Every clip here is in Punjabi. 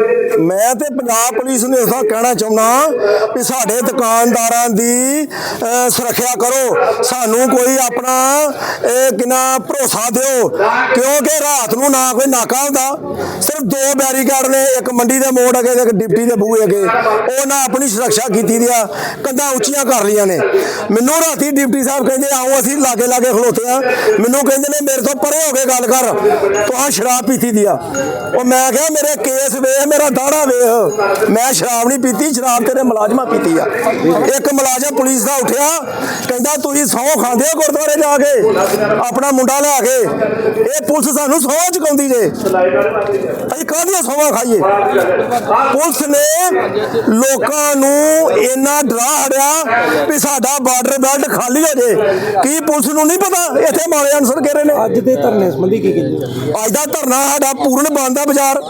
Thank you. ਮੈਂ ਤੇ ਪੰਜਾਬ ਪੁਲਿਸ ਨੂੰ ਇਸਦਾ ਕਹਿਣਾ ਚਾਹੁੰਦਾ ਕਿ ਸਾਡੇ ਦੁਕਾਨਦਾਰਾਂ ਦੀ ਸੁਰੱਖਿਆ ਕਰੋ। ਸਾਨੂੰ ਕੋਈ ਆਪਣਾ, ਇਹ ਕਿਨਾ ਭਰੋਸਾ ਦਿਓ। ਕਿਉਂਕਿ ਰਾਤ ਨੂੰ ਨਾ ਕੋਈ ਨਾਕਾ ਹੁੰਦਾ। ਸਿਰਫ ਦੋ ਬੈਰੀਕੇਡ ਨੇ, ਇੱਕ ਮੰਡੀ ਦੇ ਮੋੜ ਅਗੇ ਤੇ ਇੱਕ ਡਿਪਟੀ ਦੇ ਬੂਹੇ ਅਗੇ। ਉਹ ਨਾ ਆਪਣੀ ਸੁਰੱਖਿਆ ਕੀਤੀ ਦੀ ਆ, ਕੰਧਾਂ ਉੱਚੀਆਂ ਕਰ ਲਈਆਂ ਨੇ। ਮੈਨੂੰ ਰਾਤੀ ਡਿਪਟੀ ਸਾਹਿਬ ਕਹਿੰਦੇ, ਆਓ ਅਸੀਂ ਲਾਗੇ ਲਾਗੇ ਖਲੋਤੇ ਆ। ਮੈਨੂੰ ਕਹਿੰਦੇ ਨੇ, ਮੇਰੇ ਤੋਂ ਪਰੇ ਹੋ ਕੇ ਗੱਲ ਕਰ। ਤੁਹਾਂ ਸ਼ਰਾਬ ਪੀਤੀ ਦੀ ਆ। ਉਹ ਮੈਂ ਕਿਹਾ, ਮੇਰੇ ਕੇਸ ਵੇਖ, ਮੇਰਾ ਦਾੜਾ ਵੇਖ। ਮੈਂ ਸ਼ਰਾਬ ਨਹੀਂ ਪੀਤੀ ਸ਼ਰਾਬ ਤੇਰੇ ਮੁਲਾਜ਼ਮਾਂ ਪੀਤੀ ਆ। ਇੱਕ ਮੁਲਾਜ਼ਮ ਪੁਲਿਸ ਦਾ ਉੱਠਿਆ ਕਹਿੰਦਾ ਤੁਸੀਂ ਸਹੁੰ ਖਾਂਦੇ ਹੋ ਗੁਰਦੁਆਰੇ ਜਾ ਕੇ? ਆਪਣਾ ਮੁੰਡਾ ਲਿਆ ਕੇ? ਇਹ ਪੁਲਿਸ ਸਾਨੂੰ ਸਹੁੰ ਚੁਕਾਉਂਦੀ ਜੇ। ਅਸੀਂ ਕਾਹਦੀਆਂ ਸਹੁੰ ਖਾਈਏ? ਪੁਲਿਸ ਨੇ ਲੋਕਾਂ ਨੂੰ ਇੰਨਾ ਡਰਾ ਹੜਿਆ ਵੀ ਸਾਡਾ ਬਾਰਡਰ ਬੈਲਟ ਖਾਲੀ ਹੋ ਜੇ। ਕੀ ਪੁਲਿਸ ਨੂੰ ਨਹੀਂ ਪਤਾ? ਇੱਥੇ ਮਾੜੇ ਅਨਸਰ ਕਹਿ ਰਹੇ ਨੇ। ਅੱਜ ਦੇ ਧਰਨੇ ਸੰਬੰਧੀ ਕੀ ਕਹਿੰਦੇ ਅੱਜ ਦਾ ਧਰਨਾ ਸਾਡਾ ਪੂਰਨ ਬੰਦ ਆ ਬਾਜ਼ਾਰ।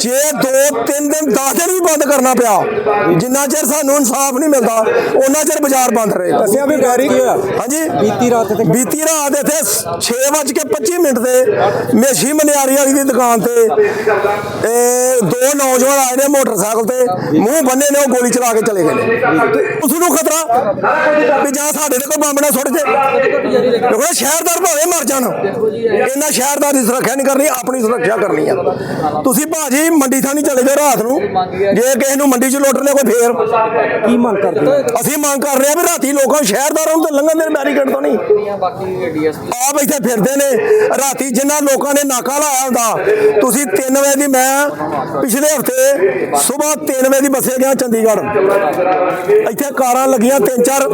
ਜੇ ਦੋ ਤਿੰਨ ਦਿਨ 10 ਦਿਨ ਵੀ ਬੰਦ ਕਰਨਾ ਪਿਆ ਜਿੰਨਾ ਚਿਰ ਸਾਨੂੰ ਇਨਸਾਫ ਨਹੀਂ ਮਿਲਦਾ ਉਹਨਾਂ ਚਿਰ ਬਾਜ਼ਾਰ ਬੰਦ ਰਹੇਗਾ ਦੱਸਿਆ ਵੀ ਗਾਰੀ ਕੀ ਹੋਇਆ ਹਾਂਜੀ ਬੀਤੀ ਰਾਤ ਤੇ ਬੀਤੀ ਰਾਤ ਇੱਥੇ 6:25 ਮਿੰਟ ਤੇ ਮੇਸ਼ੀ ਮਨਿਆਰੀ ਵਾਲੀ ਦੀ ਦੁਕਾਨ ਤੇ ਇਹ ਦੋ ਨੌਜਵਾਨ ਆਏ ਨੇ ਮੋਟਰਸਾਈਕਲ ਤੇ ਮੂੰਹ ਬੰਨੇ ਨੇ ਉਹ ਗੋਲੀ ਚਲਾ ਕੇ ਚਲੇ ਗਏ ਨੇ ਉਸ ਨੂੰ ਖਤਰਾ ਵੀ ਜਾਂ ਸਾਡੇ ਤੇ ਕੋਈ ਬੰਬ ਨਾ ਸੁੱਟ ਜੇ ਦੇਖੋ ਸ਼ਹਿਰਦਾਰ ਭਾਵੇਂ ਮਰ ਜਾਣ ਇਹਨਾਂ ਸ਼ਹਿਰਦਾਰ ਦੀ ਸੁਰੱਖਿਆ ਨਹੀਂ ਕਰਨੀ ਆਪਣੀ ਸੁਰੱਖਿਆ ਕਰਨੀ ਆ ਤੁਸੀਂ ਭਾਜੀ ਮੰਡੀ ਥਾਣੀ ਚਲੇ ਜਾਓ ਰਾਤ ਨੂੰ। ਜੇ ਕਿਸੇ ਨੂੰ ਮੰਡੀ 'ਚ ਲੁੱਟ ਲਿਆ ਕੋਈ ਫੇਰ। ਕੀ ਮੰਗ ਕਰਦੇ? ਅਸੀਂ ਮੰਗ ਕਰ ਰਹੇ ਆ ਵੀ ਰਾਤੀ ਲੋਕਾਂ ਸ਼ਹਿਰਦਾਰਾਂ ਨੂੰ ਤਾਂ ਲੰਘਣ ਦੇ ਬੈਰੀਕੇਡ ਤੋਂ ਨਹੀਂ। ਆਪ ਇੱਥੇ ਫਿਰਦੇ ਨੇ। ਰਾਤੀ ਜਿਨ੍ਹਾਂ ਲੋਕਾਂ ਨੇ ਨਾਕਾ ਲਾਇਆ ਹੁੰਦਾ ਤੁਸੀਂ 3 ਵਜੇ ਦੀ ਮੈਂ ਪਿਛਲੇ ਹਫ਼ਤੇ ਸਵੇਰ 3 ਵਜੇ ਦੀ ਬੱਸੇ ਗਿਆ ਚੰਡੀਗੜ੍ਹ। ਇੱਥੇ ਕਾਰਾਂ ਲੱਗੀਆਂ ਤਿੰਨ ਚਾਰ।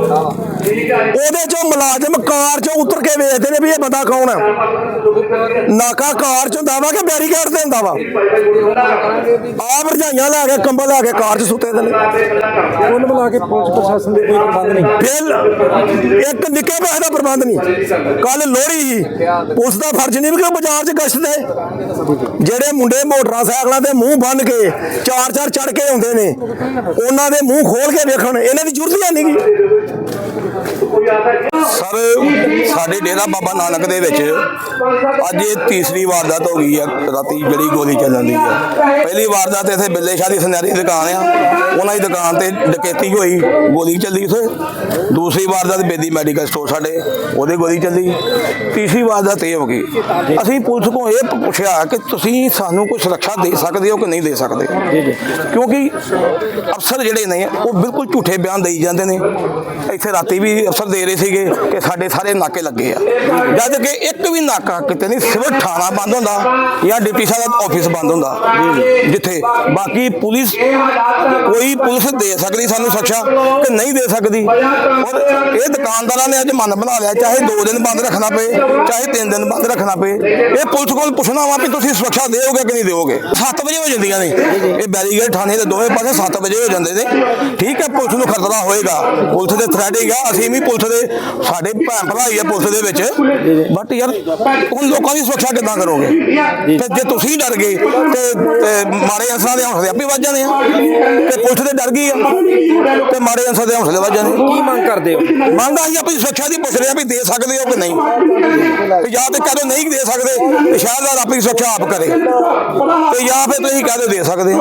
ਉਹਦੇ ਚੋਂ ਮੁਲਾਜ਼ਮ ਕਾਰ ਚੋਂ ਉਤਰ ਕੇ ਵੇਖਦੇ ਨੇ ਵੀ ਇਹ ਬੰਦਾ ਕੌਣ ਹੈ। ਨਾਕਾ ਕਾਰ ਚ ਹੁੰਦਾ ਵਾ ਕਿ ਬੈਰੀਕੇਡ ਤੇ ਹੁੰਦਾ ਵਾ? ਆਪ ਰਜਾਈਆਂ ਲੈ ਕੇ ਕੰਬਲ ਲੈ ਕੇ ਕਾਰ ਚ ਸੁੱਤੇ ਦੇ ਨੇ। ਕੁੱਲ ਮਿਲਾ ਕੇ ਪੁਲਿਸ ਪ੍ਰਸ਼ਾਸਨ ਦੇ ਕੋਈ ਪ੍ਰਬੰਧ ਨਹੀਂ। ਬਿੱਲ ਇੱਕ ਨਿੱਕੇ ਪੈਸੇ ਦਾ ਪ੍ਰਬੰਧ ਨਹੀਂ। ਕੱਲ ਲੋਹੜੀ ਸੀ। ਉਸ ਦਾ ਫਰਜ਼ ਨਹੀਂ ਵੀ ਕਿ ਬਾਜ਼ਾਰ 'ਚ ਗਸ਼ਤ ਦੇ। ਜਿਹੜੇ ਮੁੰਡੇ ਮੋਟਰਸਾਈਕਲਾਂ ਤੇ ਮੂੰਹ ਬੰਨ ਕੇ ਚਾਰ ਚਾਰ ਚੜ ਕੇ ਆਉਂਦੇ ਨੇ ਉਹਨਾਂ ਦੇ ਮੂੰਹ ਖੋਲ ਕੇ ਵੇਖਣ ਇਹਨਾਂ ਦੀ ਜ਼ਰੂਰਤ ਹੀ ਨਹੀਂ ਸਰ ਸਾਡੇ ਡੇਰਾ ਬਾਬਾ ਨਾਨਕ ਦੇ ਵਿੱਚ ਅੱਜ ਇਹ ਤੀਸਰੀ ਵਾਰਦਾਤ ਹੋ ਗਈ ਆ, ਰਾਤੀ ਜਿਹੜੀ ਗੋਲੀ ਚੱਲਣ ਦੀ ਆ। ਪਹਿਲੀ ਵਾਰਦਾਤ ਇੱਥੇ ਬਿੱਲੇ ਸ਼ਾਹ ਦੀ ਸੁਨਹਿਰੀ ਦੁਕਾਨ ਆ। ਉਹਨਾਂ ਦੀ ਦੁਕਾਨ ਤੇ ਡਕੈਤੀ ਹੋਈ, ਗੋਲੀ ਚੱਲੀ ਉੱਥੇ। ਦੂਸਰੀ ਵਾਰਦਾਤ ਬੇਦੀ ਮੈਡੀਕਲ ਸਟੋਰ ਸਾਡੇ, ਉਹਦੇ ਗੋਲੀ ਚੱਲੀ। ਤੀਸਰੀ ਵਾਰਦਾਤ ਇਹ ਹੋ ਗਈ। ਅਸੀਂ ਪੁਲਿਸ ਕੋਲ ਇਹ ਪੁੱਛਿਆ ਕਿ ਤੁਸੀਂ ਸਾਨੂੰ ਕੋਈ ਸੁਰੱਖਿਆ ਦੇ ਸਕਦੇ ਹੋ ਕਿ ਨਹੀਂ ਦੇ ਸਕਦੇ? ਕਿਉਂਕਿ ਅਫਸਰ ਜਿਹੜੇ ਨੇ, ਉਹ ਬਿਲਕੁਲ ਝੂਠੇ ਬਿਆਨ ਦੇਈ ਜਾਂਦੇ ਨੇ। ਇੱਥੇ ਰਾਤੀ ਵੀ ਅਫਸਰ ਦੇ ਰਹੇ ਸੀਗੇ ਕਿ ਸਾਡੇ ਸਾਰੇ ਨਾਕੇ ਲੱਗੇ ਆ। ਜਦ ਕਿ ਇੱਕ ਵੀ ਨਾਕਾ ਕਿਤੇ ਨਹੀਂ, ਸਿਰਫ ਥਾਣਾ ਬੰਦ ਹੁੰਦਾ ਜਾਂ ਡਿਪਟੀ ਸਾਹਿਬ ਦਾ ਆਫਿਸ ਬੰਦ ਹੁੰਦਾ, ਜਿੱਥੇ ਬਾਕੀ ਪੁਲਿਸ, ਕੋਈ ਪੁਲਿਸ ਦੇ ਸਕਦੀ ਸਾਨੂੰ ਸੁਰੱਖਿਆ ਕਿ ਨਹੀਂ ਦੇ ਸਕਦੀ। ਔਰ ਇਹ ਦੁਕਾਨਦਾਰਾਂ ਨੇ ਅੱਜ ਮਨ ਬਣਾ ਲਿਆ, ਚਾਹੇ 2 ਦਿਨ ਬੰਦ ਰੱਖਣਾ ਪਏ, ਚਾਹੇ 3 ਦਿਨ ਬੰਦ ਰੱਖਣਾ ਪਏ, ਇਹ ਪੁਲਿਸ ਕੋਲ ਪੁੱਛਣਾ ਵਾ ਵੀ ਤੁਸੀਂ ਸੁਰੱਖਿਆ ਦੇਓਗੇ ਕਿ ਨਹੀਂ ਦਿਓਗੇ। 7 ਵਜੇ ਹੋ ਜਾਂਦੀਆਂ ਨੇ। ਇਹ ਬੈਰੀਗੇਡ ਥਾਣੇ ਦੇ ਦੋਵੇਂ ਪਾਸੇ 7 ਵਜੇ ਹੋ ਜਾਂਦੇ ਨੇ। ਠੀਕ ਹੈ, ਪੁਲਿਸ ਨੂੰ ਖਤਰਾ ਹੋਏਗਾ। ਪੁਲਿਸ ਦੇ ਥ੍ਰੈਡ ਹੈਗਾ, ਅਸੀਂ ਵੀ ਪੁਲਿਸ ਦੇ ਸਾਡੇ ਭੈਣ ਭਰਾ ਹੀ ਆ ਪੁਲਿਸ ਦੇ ਵਿੱਚ। ਬਟ ਯਾਰ ਹੁਣ ਲੋਕਾਂ ਦੀ ਸੁਰੱਖਿਆ ਕਿੱਦਾਂ ਕਰੋਗੇ? ਤੇ ਜੇ ਤੁਸੀਂ ਡਰ ਗਏ ਤੇ ਮਾੜੇ ਅਨਸਰਾਂ ਦੇ ਹੌਸਲੇ ਆਪੇ ਵੱਜ ਜਾਣੇ ਆ। ਤੇ ਪੁਲਿਸ ਦੇ ਡਰ ਗਈ ਆ। ਤੇ ਮਾੜੇ ਅਨਸਰ ਦੇ ਹੌਸਲੇ ਵੱਜ ਜਾਣੇ ਕੀ ਮੰਗ ਕਰਦੇ ਹੋ? ਮੰਗ ਅਸੀਂ ਆਪਣੀ ਸੁਰੱਖਿਆ ਦੀ ਪੁੱਛ ਰਹੇ ਆ ਵੀ ਦੇ ਸਕਦੇ ਹੋ ਕਿ ਨਹੀਂ। ਤੇ ਜਾਂ ਤੇ ਕਹਦੇ ਨਹੀਂ ਦੇ ਸਕਦੇ ਤੇ ਸ਼ਾਇਦ ਆਪਣੀ ਸੁਰੱਖਿਆ ਆਪ ਕਰੇ। ਤੇ ਜਾਂ ਫਿਰ ਤੁਸੀਂ ਕਹਦੇ ਦੇ ਸਕਦੇ ਹੋ।